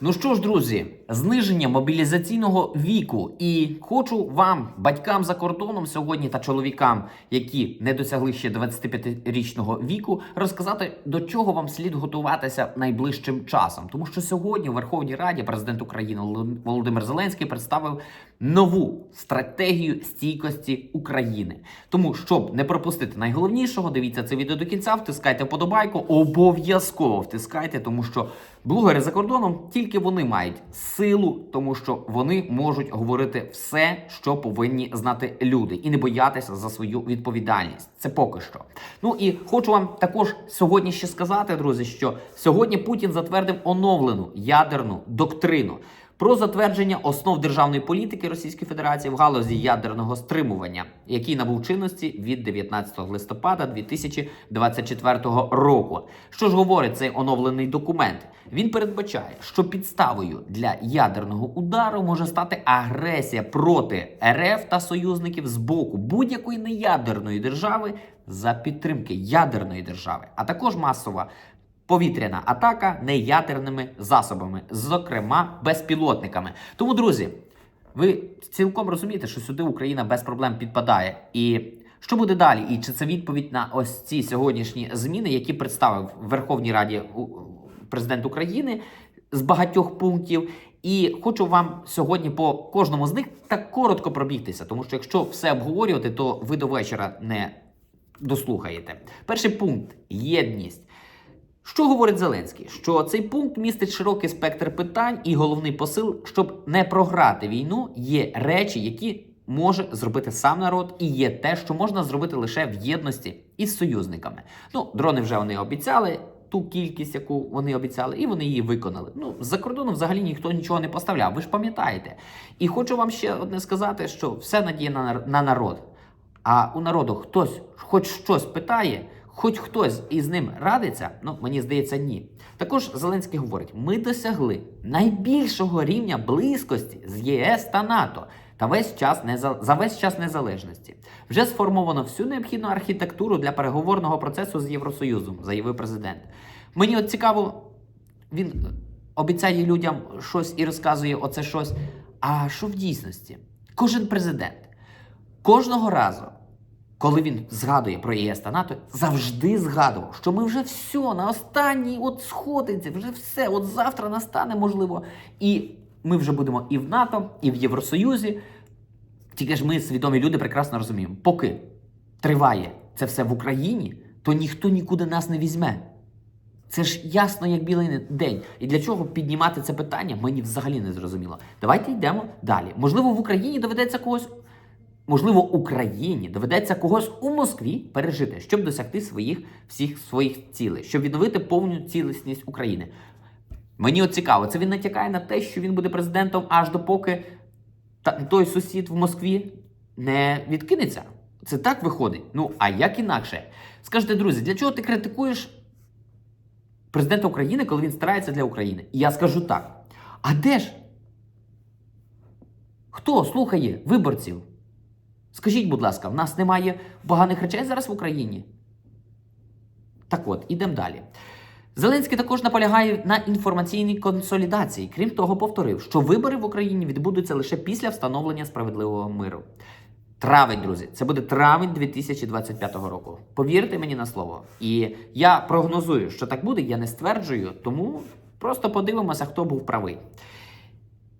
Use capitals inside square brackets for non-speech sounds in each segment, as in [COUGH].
Ну що ж, друзі, зниження мобілізаційного віку, і хочу вам, батькам за кордоном сьогодні та чоловікам, які не досягли ще 25-річного віку, розказати до чого вам слід готуватися найближчим часом. Тому що сьогодні у Верховній Раді президент України Володим- Володимир Зеленський представив нову стратегію стійкості України. Тому, щоб не пропустити найголовнішого, дивіться це відео до кінця, втискайте вподобайку, обов'язково втискайте, тому що блогери за кордоном тільки вони мають силу, тому що вони можуть говорити все, що повинні знати люди, і не боятися за свою відповідальність. Це поки що. Ну і хочу вам також сьогодні ще сказати, друзі, що сьогодні Путін затвердив оновлену ядерну доктрину. Про затвердження основ державної політики Російської Федерації в галузі ядерного стримування, який набув чинності від 19 листопада 2024 року. Що ж говорить цей оновлений документ? Він передбачає, що підставою для ядерного удару може стати агресія проти РФ та союзників з боку будь-якої неядерної держави за підтримки ядерної держави, а також масова повітряна атака неядерними засобами, зокрема безпілотниками. Тому, друзі, ви цілком розумієте, що сюди Україна без проблем підпадає. І що буде далі? І чи це відповідь на ось ці сьогоднішні зміни, які представив в Верховній Раді президент України з багатьох пунктів? І хочу вам сьогодні по кожному з них так коротко пробігтися, тому що якщо все обговорювати, то ви до вечора не дослухаєте. Перший пункт єдність. Що говорить Зеленський? Що цей пункт містить широкий спектр питань, і головний посил, щоб не програти війну, є речі, які може зробити сам народ, і є те, що можна зробити лише в єдності із союзниками. Ну, дрони вже вони обіцяли. Ту кількість, яку вони обіцяли, і вони її виконали. Ну за кордоном взагалі ніхто нічого не поставляв. Ви ж пам'ятаєте. І хочу вам ще одне сказати, що все надія на, на народ. А у народу хтось хоч щось питає, хоч хтось із ним радиться, ну мені здається, ні. Також Зеленський говорить: ми досягли найбільшого рівня близькості з ЄС та НАТО та весь час неза- за весь час незалежності. Вже сформовано всю необхідну архітектуру для переговорного процесу з Євросоюзом, заявив президент. Мені от цікаво, він обіцяє людям щось і розказує оце щось. А що в дійсності? Кожен президент кожного разу, коли він згадує про ЄС та НАТО, завжди згадував, що ми вже все на останній от сходинці, вже все. От завтра настане, можливо, і ми вже будемо і в НАТО, і в Євросоюзі. Тільки ж ми, свідомі люди, прекрасно розуміємо, поки триває це все в Україні, то ніхто нікуди нас не візьме. Це ж ясно, як білий день. І для чого піднімати це питання, мені взагалі не зрозуміло. Давайте йдемо далі. Можливо, в Україні доведеться когось. Можливо, Україні доведеться когось у Москві пережити, щоб досягти своїх всіх своїх цілей, щоб відновити повну цілісність України. Мені от цікаво, це він натякає на те, що він буде президентом аж допоки той сусід в Москві не відкинеться. Це так виходить. Ну а як інакше? Скажете, друзі, для чого ти критикуєш президента України, коли він старається для України? І я скажу так: а де ж? Хто слухає виборців? Скажіть, будь ласка, в нас немає поганих речей зараз в Україні? Так от, ідемо далі. Зеленський також наполягає на інформаційній консолідації. Крім того, повторив, що вибори в Україні відбудуться лише після встановлення справедливого миру. Травень, друзі, це буде травень 2025 року. Повірте мені на слово. І я прогнозую, що так буде, я не стверджую, тому просто подивимося, хто був правий.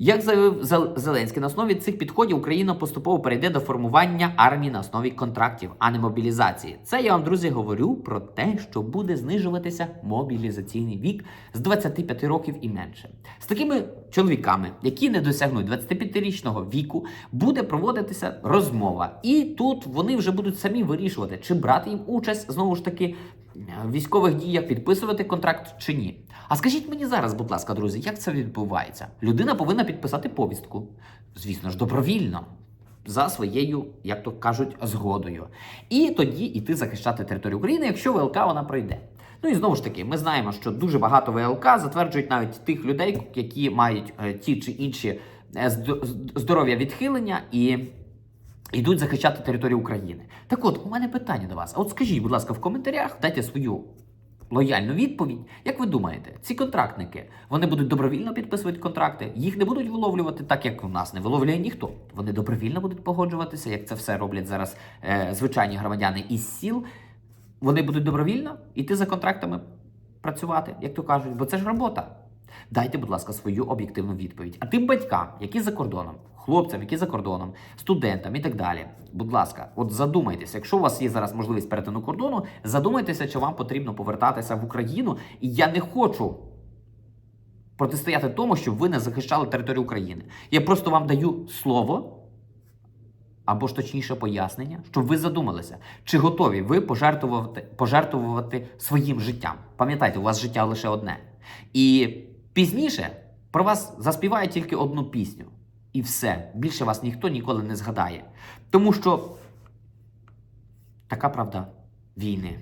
Як заявив Зел- Зеленський, на основі цих підходів Україна поступово перейде до формування армії на основі контрактів, а не мобілізації. Це я вам, друзі, говорю про те, що буде знижуватися мобілізаційний вік з 25 років і менше. З такими чоловіками, які не досягнуть 25-річного віку, буде проводитися розмова. І тут вони вже будуть самі вирішувати, чи брати їм участь знову ж таки військових діях, підписувати контракт чи ні. А скажіть мені зараз, будь ласка, друзі, як це відбувається? Людина повинна підписати повістку, звісно ж, добровільно. За своєю, як то кажуть, згодою. І тоді йти захищати територію України, якщо ВЛК вона пройде. Ну і знову ж таки, ми знаємо, що дуже багато ВЛК затверджують навіть тих людей, які мають е, ті чи інші е, здоров'я відхилення і йдуть захищати територію України. Так от, у мене питання до вас. А от скажіть, будь ласка, в коментарях дайте свою лояльну відповідь. Як ви думаєте, ці контрактники вони будуть добровільно підписувати контракти? Їх не будуть виловлювати так, як в нас не виловлює ніхто. Вони добровільно будуть погоджуватися, як це все роблять зараз е, звичайні громадяни із сіл. Вони будуть добровільно йти за контрактами працювати, як то кажуть, бо це ж робота. Дайте, будь ласка, свою об'єктивну відповідь. А тим батькам, які за кордоном, хлопцям, які за кордоном, студентам і так далі. Будь ласка, от задумайтеся, якщо у вас є зараз можливість перетину кордону, задумайтеся, чи вам потрібно повертатися в Україну. І я не хочу протистояти тому, щоб ви не захищали територію України. Я просто вам даю слово. Або ж точніше пояснення, щоб ви задумалися, чи готові ви пожертвувати, пожертвувати своїм життям. Пам'ятайте, у вас життя лише одне. І пізніше про вас заспівають тільки одну пісню. І все. Більше вас ніхто ніколи не згадає. Тому що така правда війни.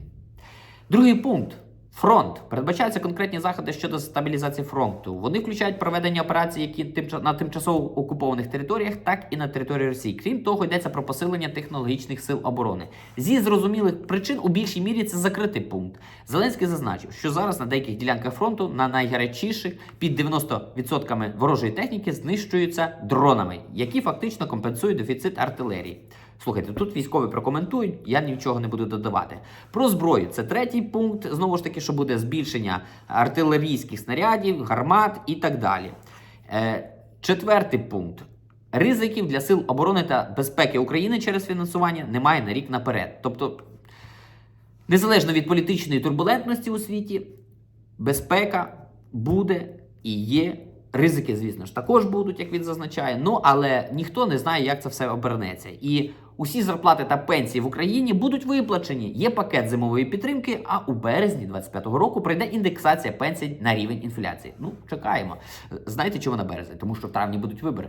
Другий пункт. Фронт передбачаються конкретні заходи щодо стабілізації фронту. Вони включають проведення операцій, які тимча- на тимчасово окупованих територіях, так і на території Росії. Крім того, йдеться про посилення технологічних сил оборони. Зі зрозумілих причин у більшій мірі це закритий пункт. Зеленський зазначив, що зараз на деяких ділянках фронту на найгарячіших під 90% ворожої техніки знищуються дронами, які фактично компенсують дефіцит артилерії. Слухайте, тут військові прокоментують, я нічого не буду додавати. Про зброю це третій пункт. Знову ж таки, що буде збільшення артилерійських снарядів, гармат і так далі. Е, четвертий пункт. Ризиків для сил оборони та безпеки України через фінансування немає на рік наперед. Тобто, незалежно від політичної турбулентності у світі, безпека буде і є. Ризики, звісно ж, також будуть, як він зазначає. Ну але ніхто не знає, як це все обернеться. І усі зарплати та пенсії в Україні будуть виплачені. Є пакет зимової підтримки. А у березні 25-го року прийде індексація пенсій на рівень інфляції. Ну, чекаємо. Знаєте, чому на березні? Тому що в травні будуть вибори.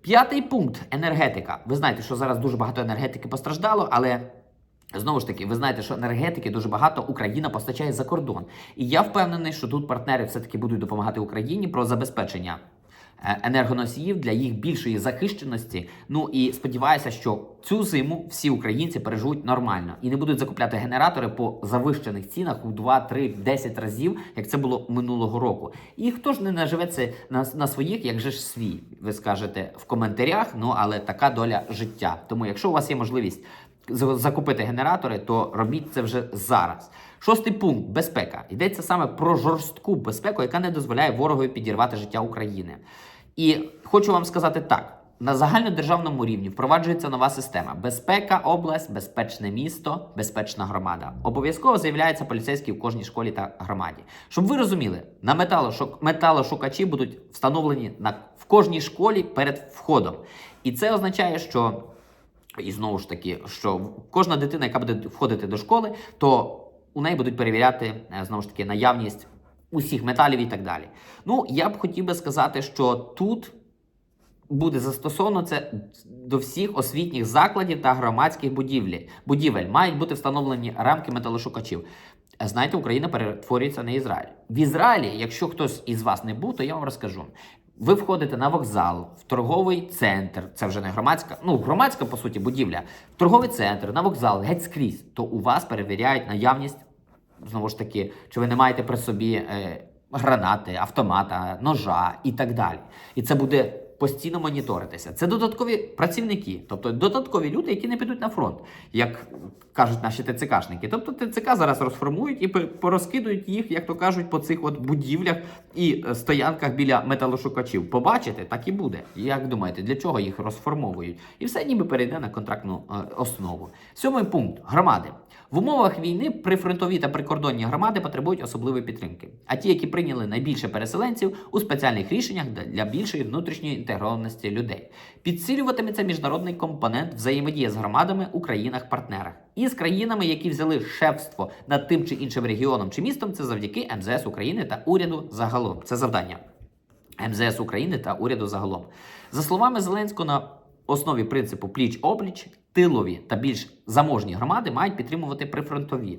П'ятий пункт енергетика. Ви знаєте, що зараз дуже багато енергетики постраждало, але знову ж таки, ви знаєте, що енергетики дуже багато Україна постачає за кордон. І я впевнений, що тут партнери все-таки будуть допомагати Україні про забезпечення енергоносіїв для їх більшої захищеності. Ну і сподіваюся, що цю зиму всі українці переживуть нормально і не будуть закупляти генератори по завищених цінах у 2, 3, 10 разів, як це було минулого року. І хто ж не наживеться на, на своїх, як же ж свій? Ви скажете в коментарях. Ну але така доля життя. Тому, якщо у вас є можливість закупити генератори, то робіть це вже зараз. Шостий пункт безпека. Йдеться саме про жорстку безпеку, яка не дозволяє ворогові підірвати життя України. І хочу вам сказати так: на загальнодержавному рівні впроваджується нова система: безпека, область, безпечне місто, безпечна громада. Обов'язково з'являється поліцейський в кожній школі та громаді. Щоб ви розуміли, на металошук... металошукачі будуть встановлені на в кожній школі перед входом. І це означає, що і знову ж таки, що кожна дитина, яка буде входити до школи, то у неї будуть перевіряти е, знову ж таки наявність усіх металів і так далі. Ну, я б хотів би сказати, що тут буде застосовано це до всіх освітніх закладів та громадських будівлі. будівель. Мають бути встановлені рамки металошукачів. Знаєте, Україна перетворюється на Ізраїль. В Ізраїлі, якщо хтось із вас не був, то я вам розкажу. Ви входите на вокзал, в торговий центр, це вже не громадська, ну громадська по суті будівля, в торговий центр, на вокзал, геть скрізь, то у вас перевіряють наявність, знову ж таки, чи ви не маєте при собі е, гранати, автомата, ножа і так далі. І це буде постійно моніторитися. Це додаткові працівники, тобто додаткові люди, які не підуть на фронт, як кажуть наші ТЦКшники. Тобто ТЦК зараз розформують і порозкидують їх, як то кажуть, по цих от будівлях і е, стоянках біля металошукачів. Побачите, так і буде. Як думаєте, для чого їх розформовують? І все ніби перейде на контрактну е, основу. Сьомий пункт громади. В умовах війни прифронтові та прикордонні громади потребують особливої підтримки. А ті, які прийняли найбільше переселенців у спеціальних рішеннях для більшої внутрішньої інтегрованості людей, підсилюватиметься міжнародний компонент взаємодії з громадами у країнах-партнерах і з країнами, які взяли шефство над тим чи іншим регіоном чи містом. Це завдяки МЗС України та уряду загалом. Це завдання. МЗС України та уряду загалом. За словами Зеленського, на основі принципу пліч-опліч, тилові та більш заможні громади мають підтримувати прифронтові.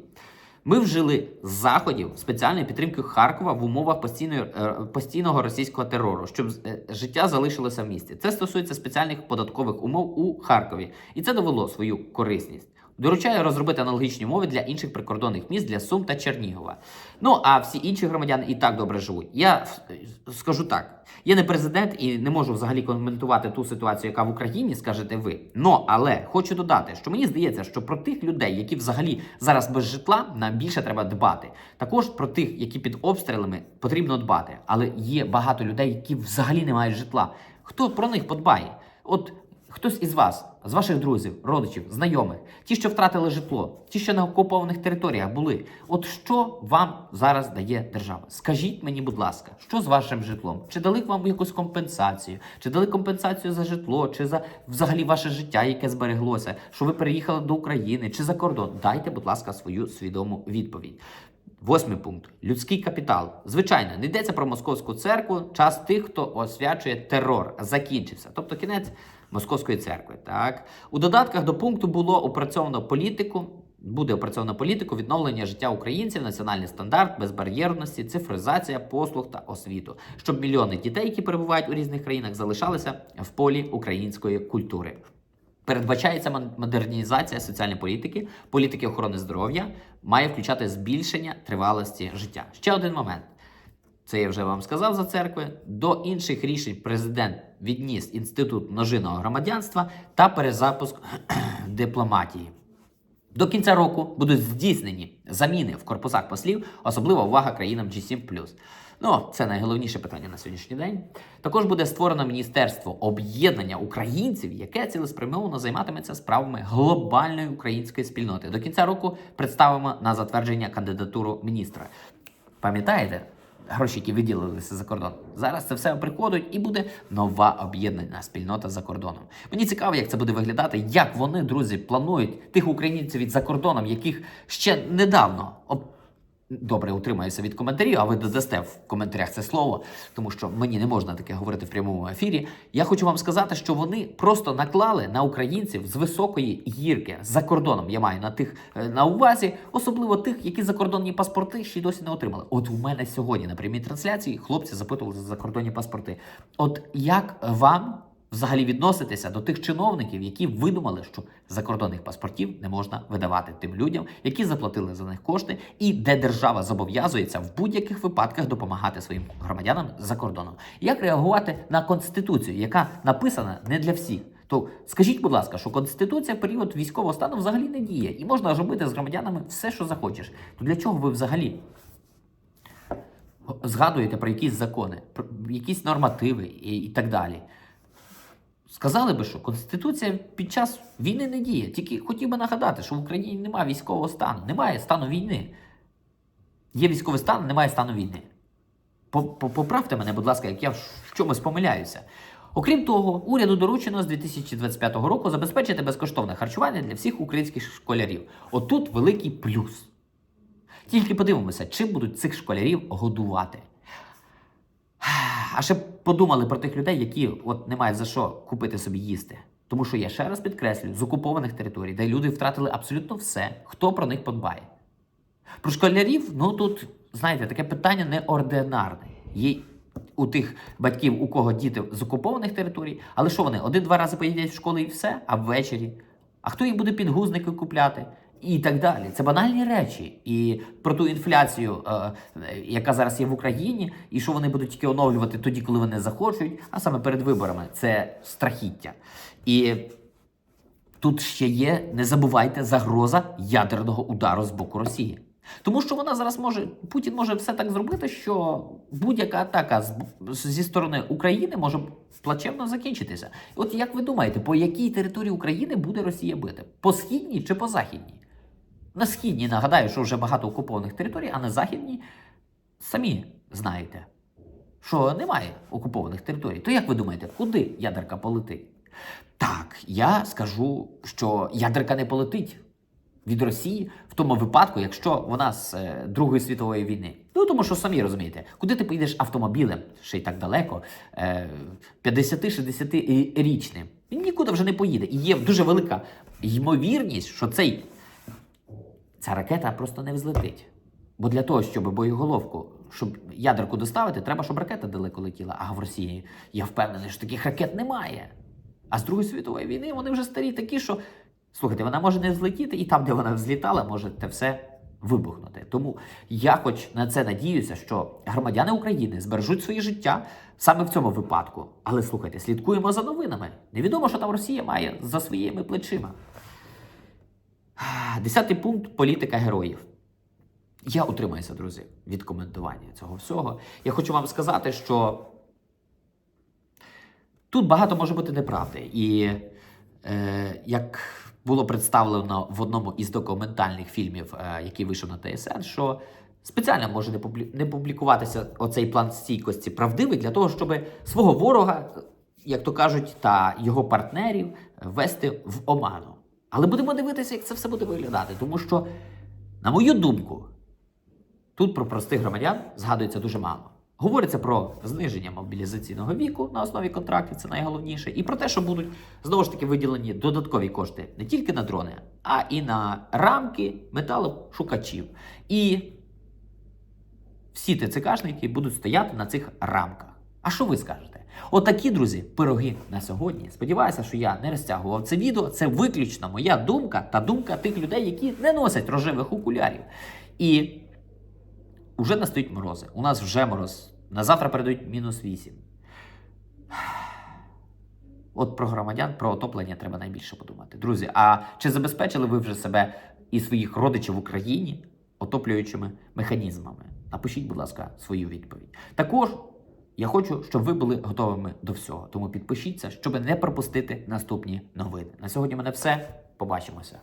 Ми вжили заходів спеціальної підтримки Харкова в умовах постійної, е, постійного російського терору, щоб е, життя залишилося в місті. Це стосується спеціальних податкових умов у Харкові, і це довело свою корисність. Доручаю розробити аналогічні умови для інших прикордонних міст для Сум та Чернігова. Ну а всі інші громадяни і так добре живуть. Я скажу так: я не президент і не можу взагалі коментувати ту ситуацію, яка в Україні, скажете ви. Ну але хочу додати, що мені здається, що про тих людей, які взагалі зараз без житла, нам більше треба дбати. Також про тих, які під обстрілами, потрібно дбати. Але є багато людей, які взагалі не мають житла. Хто про них подбає? От хтось із вас, з ваших друзів, родичів, знайомих, ті, що втратили житло, ті, що на окупованих територіях були. От що вам зараз дає держава? Скажіть мені, будь ласка, що з вашим житлом? Чи дали вам якусь компенсацію? Чи дали компенсацію за житло, чи за взагалі ваше життя, яке збереглося, що ви переїхали до України, чи за кордон? Дайте, будь ласка, свою свідому відповідь. Восьмий пункт людський капітал. Звичайно, не йдеться про московську церкву. Час тих, хто освячує терор, закінчився. Тобто кінець московської церкви. Так у додатках до пункту було опрацьовано політику. Буде опрацьовано політику відновлення життя українців, національний стандарт, безбар'єрності, цифризація послуг та освіту, щоб мільйони дітей, які перебувають у різних країнах, залишалися в полі української культури. Передбачається модернізація соціальної політики, політики охорони здоров'я, має включати збільшення тривалості життя. Ще один момент. Це я вже вам сказав за церкви. До інших рішень президент відніс інститут множинного громадянства та перезапуск [CLEARS THROAT] дипломатії. До кінця року будуть здійснені заміни в корпусах послів, особлива увага країнам G7+. Ну, це найголовніше питання на сьогоднішній день. Також буде створено Міністерство об'єднання українців, яке цілеспрямовано займатиметься справами глобальної української спільноти. До кінця року представимо на затвердження кандидатуру міністра. Пам'ятаєте? Гроші, які виділилися за кордон. Зараз це все приходить і буде нова об'єднана спільнота за кордоном. Мені цікаво, як це буде виглядати, як вони, друзі, планують тих українців від за кордоном, яких ще недавно Добре, утримаюся від коментарів, а ви додасте в коментарях це слово, тому що мені не можна таке говорити в прямому ефірі. Я хочу вам сказати, що вони просто наклали на українців з високої гірки за кордоном. Я маю на тих е, на увазі, особливо тих, які закордонні паспорти ще й досі не отримали. От у мене сьогодні на прямій трансляції хлопці запитували за закордонні паспорти. От як вам взагалі відноситися до тих чиновників, які видумали, що закордонних паспортів не можна видавати тим людям, які заплатили за них кошти, і де держава зобов'язується в будь-яких випадках допомагати своїм громадянам за кордоном. Як реагувати на конституцію, яка написана не для всіх? То скажіть, будь ласка, що конституція в період військового стану взагалі не діє, і можна робити з громадянами все, що захочеш. То для чого ви взагалі згадуєте про якісь закони, про якісь нормативи і, і так далі? Сказали би, що Конституція під час війни не діє. Тільки хотів би нагадати, що в Україні немає військового стану, немає стану війни. Є військовий стан, немає стану війни. По- по- Поправте мене, будь ласка, як я в чомусь помиляюся. Окрім того, уряду доручено з 2025 року забезпечити безкоштовне харчування для всіх українських школярів. Отут великий плюс. Тільки подивимося, чим будуть цих школярів годувати. А ще подумали про тих людей, які от не мають за що купити собі їсти. Тому що я ще раз підкреслюю, з окупованих територій, де люди втратили абсолютно все, хто про них подбає. Про школярів, ну тут, знаєте, таке питання неординарне. Є у тих батьків, у кого діти з окупованих територій, але що вони один-два рази поїдять в школу і все, а ввечері? А хто їм буде підгузники купляти? І так далі. Це банальні речі. І про ту інфляцію, е, яка зараз є в Україні, і що вони будуть тільки оновлювати тоді, коли вони захочуть, а саме перед виборами, це страхіття. І Тут ще є, не забувайте, загроза ядерного удару з боку Росії. Тому що вона зараз може, Путін може все так зробити, що будь-яка атака зі сторони України може плачевно закінчитися. От як ви думаєте, по якій території України буде Росія бити? По східній чи по західній? На східній нагадаю, що вже багато окупованих територій, а на західній самі знаєте, що немає окупованих територій. То як ви думаєте, куди ядерка полетить? Так, я скажу, що ядерка не полетить від Росії в тому випадку, якщо вона з е, Другої світової війни. Ну тому що самі розумієте, куди ти поїдеш автомобілем, ще й так далеко, е, 50-60 річним. Він нікуди вже не поїде. І є дуже велика ймовірність, що цей ця ракета просто не взлетить. Бо для того, щоб боєголовку, щоб ядерку доставити, треба, щоб ракета далеко летіла. А в Росії я впевнений, що таких ракет немає. А з Другої світової війни вони вже старі такі, що Слухайте, вона може не взлетіти, і там, де вона взлітала, може те все вибухнути. Тому я хоч на це надіюся, що громадяни України збережуть своє життя саме в цьому випадку. Але слухайте, слідкуємо за новинами. Невідомо, що там Росія має за своїми плечима. Десятий пункт політика героїв. Я утримаюся, друзі, від коментування цього всього. Я хочу вам сказати, що тут багато може бути неправди. І е, як було представлено в одному із документальних фільмів, е, який вийшов на ТСН, що спеціально може не, публі... не публікуватися оцей план стійкості правдивий для того, щоб свого ворога, як то кажуть, та його партнерів вести в оману. Але будемо дивитися, як це все буде виглядати, тому що, на мою думку, Тут про простих громадян згадується дуже мало. Говориться про зниження мобілізаційного віку на основі контрактів, це найголовніше, і про те, що будуть знову ж таки виділені додаткові кошти не тільки на дрони, а і на рамки металошукачів. І всі ТЦКшники будуть стояти на цих рамках. А що ви скажете? Отакі, друзі, пироги на сьогодні. Сподіваюся, що я не розтягував це відео. Це виключно моя думка та думка тих людей, які не носять рожевих окулярів. І Уже настають морози. У нас вже мороз. На завтра передають мінус 8. От про громадян, про отоплення треба найбільше подумати. Друзі, а чи забезпечили ви вже себе і своїх родичів в Україні отоплюючими механізмами? Напишіть, будь ласка, свою відповідь. Також я хочу, щоб ви були готовими до всього. Тому підпишіться, щоб не пропустити наступні новини. На сьогодні в мене все. Побачимося.